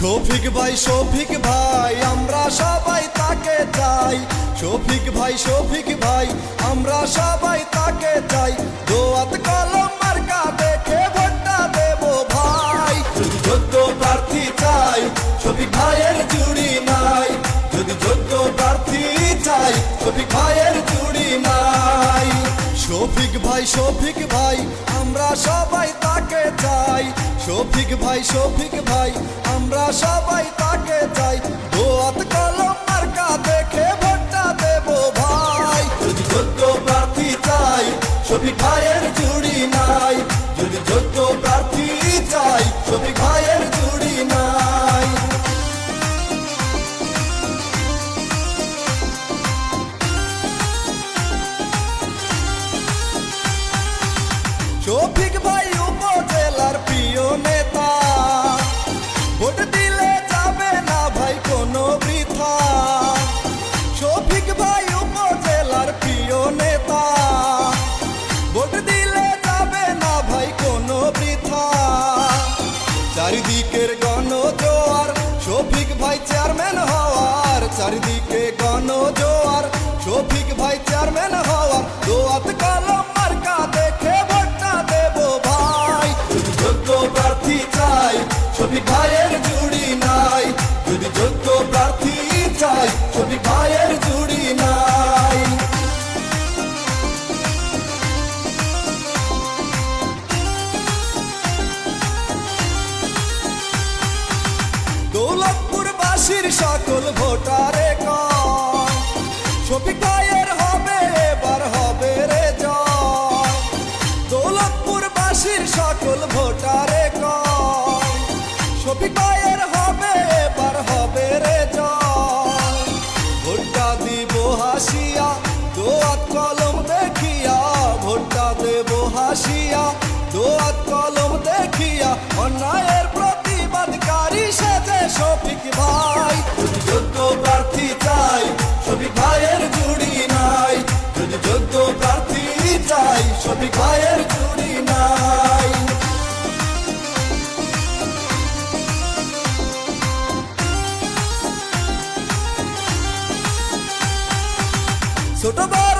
শফিক ভাই শফিক ভাই, আমরা সবাই তাকে চাই। শফিক ভাই শফিক ভাই, আমরা সবাই তাকে চাই। দোয়াত কলম মার্কা দেখে ভোটটা দেব ভাই। যদি যোগ্য প্রার্থী চাই, শফিক ভাইয়ের জুড়ি নাই। যদি যোগ্য প্রার্থী চাই, শফিক ভাইয়ের জুড়ি নাই। শফিক ভাই শফিক ভাই, আমরা চাই শফিক ভাই শফিক ভাই, আমরা সবাই তাকে চাই। দোয়াত কলম মার্কা দেখে ভোটটা দেব ভাই। যদি যোগ্য প্রার্থী চাই, শফিক ভাইয়ের জুড়ি নাই। যদি যোগ্য প্রার্থী শফিক ভাই চেয়ারম্যান হওয়ার চারিদিকে গণ জোয়ার শফিক ভাই চেয়ারম্যান হওয়ার ভাসিয়া দোয়াত কলম দেখিয়া, ভোটটা দেব হাসিয়া। দোয়াত কলম দেখিয়া, অন্যায়ের প্রতিবাদকারী সেজে শফিক ভাই। tudo bom.